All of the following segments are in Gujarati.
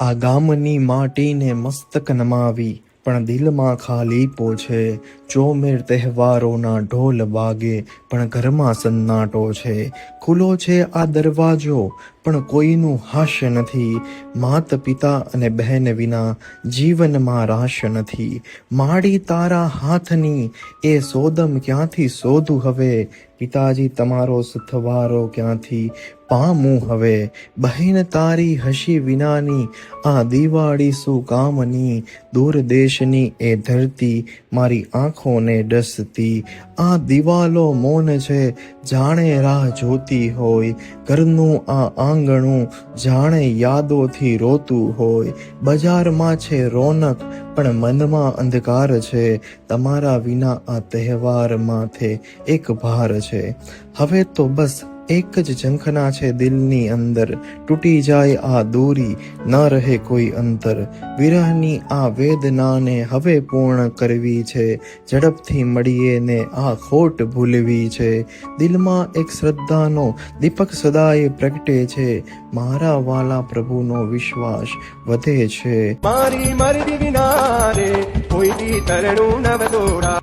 આ ગામની માટીને મસ્તક નમાવી, પણ દિલમાં ખાલીપો છે ચોમેર તહેવારોના ઢોલ વાગે, પણ ઘરમાં સન્નાટો છે. ખુલ્લો છે આ દરવાજો, પણ કોઈનું હાસ્ય નથી. માત પિતા અને બહેન વિના જીવનમાં રાશ નથી. માડી તારા હાથની એ સોદમ ક્યાંથી શોધું હવે? પિતાજી, તમારો સથવારો ક્યાંથી પામું હવે? બહેન તારી હસી વિનાની, આ દિવાળી શું કામની દૂર દેશની એ ધરતી મારી આંખોને ડસતી. આ દિવાલો મૌન છે, જાણે રાહ જોતી હોય. ઘરનું આ આંગણું જાણે યાદોથી રોતું હોય. બજારમાં છે રોનક પણ મનમાં અંધકાર છે. તમારા વિના આ તહેવાર માથે એક ભાર છે. હવે તો બસ એક જ ઝંખના છે દિલની અંદર. તૂટી જાય આ દૂરી ન રહે કોઈ અંતર. વિરહની આ વેદનાને હવે પૂર્ણ કરવી છે. ઝડપથી મળીએ ને આ ખોટ ભૂલવી છે. દિલમાં એક શ્રદ્ધાનો દીપક સદાય પ્રગટે છે. મારા વાલા પ્રભુનો વિશ્વાસ વધે છે. મારી મરજી વિના રે કોઈ તરણું નવ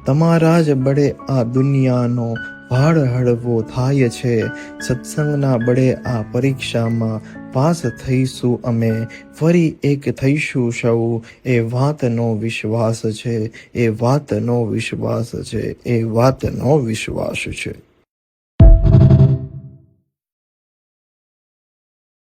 તમારા જ બળે આ દુનિયાનો ભાડ હળવો થાય છે. સત્સંગના બળે આ પરીક્ષામાં પાસ થઈશું અમે. ફરી એક થઈશું સૌ. એ વાતનો વિશ્વાસ છે. એ વાતનો વિશ્વાસ છે. એ વાતનો વિશ્વાસ છે.